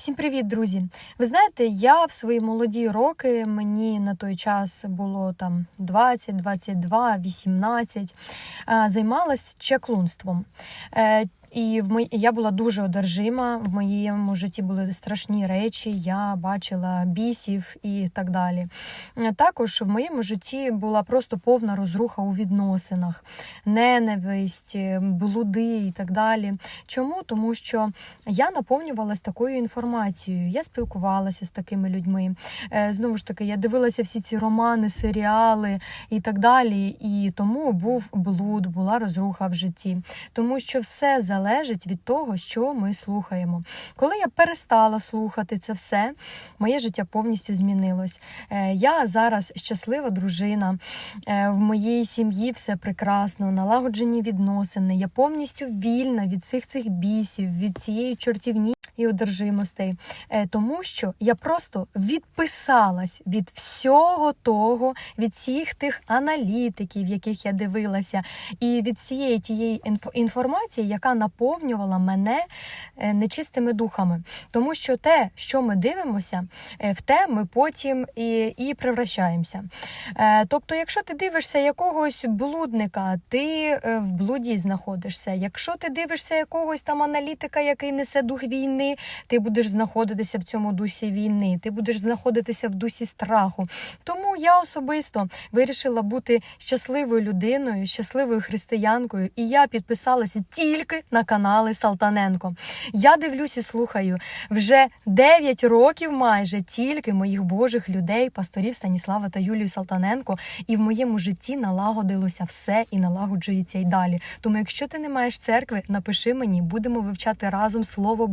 Всім привіт, друзі! Ви знаєте, я в свої молоді роки, мені на той час було там 20, 22, 18, а, займалась чаклунством. І в мої... я була дуже одержима. В моєму житті були страшні речі. Я бачила бісів і так далі. Також в моєму житті була просто повна розруха у відносинах, ненависть, е, блуди і так далі. Чому? Тому що я наповнювалася такою інформацією. Я спілкувалася з такими людьми. Е, Знову ж таки, я дивилася всі ці романи, серіали і так далі. І тому був блуд, була розруха в житті. Тому що все залежить від того, що ми слухаємо. Коли я перестала слухати це все, моє життя повністю змінилось. Е, Я зараз щаслива дружина. Е, В моїй сім'ї все прекрасно, налагоджені відносини. Я повністю вільна від всіх цих бісів, від цієї чортівні і одержимостей, Е, тому що я просто відписалась від всього того, від всіх тих аналітиків, яких я дивилася, і від всієї тієї інформації, яка наповнювала мене е, нечистими духами. Тому що те, що ми дивимося, е, в те ми потім і, і превращаємося. Тобто, якщо ти дивишся якогось блудника, ти в блуді знаходишся. Якщо ти дивишся якогось там аналітика, який несе дух ти будеш знаходитися в цьому дусі війни, ти будеш знаходитися в дусі страху. Тому я особисто вирішила бути щасливою людиною, щасливою християнкою, і я підписалася тільки на канали Салтаненко. Я дивлюсь і слухаю вже 9 років майже тільки моїх божих людей, пасторів Станіслава та Юлію Салтаненко, і в моєму житті налагодилося все і налагоджується й далі. Тому, якщо ти не маєш церкви, напиши мені, будемо вивчати разом слово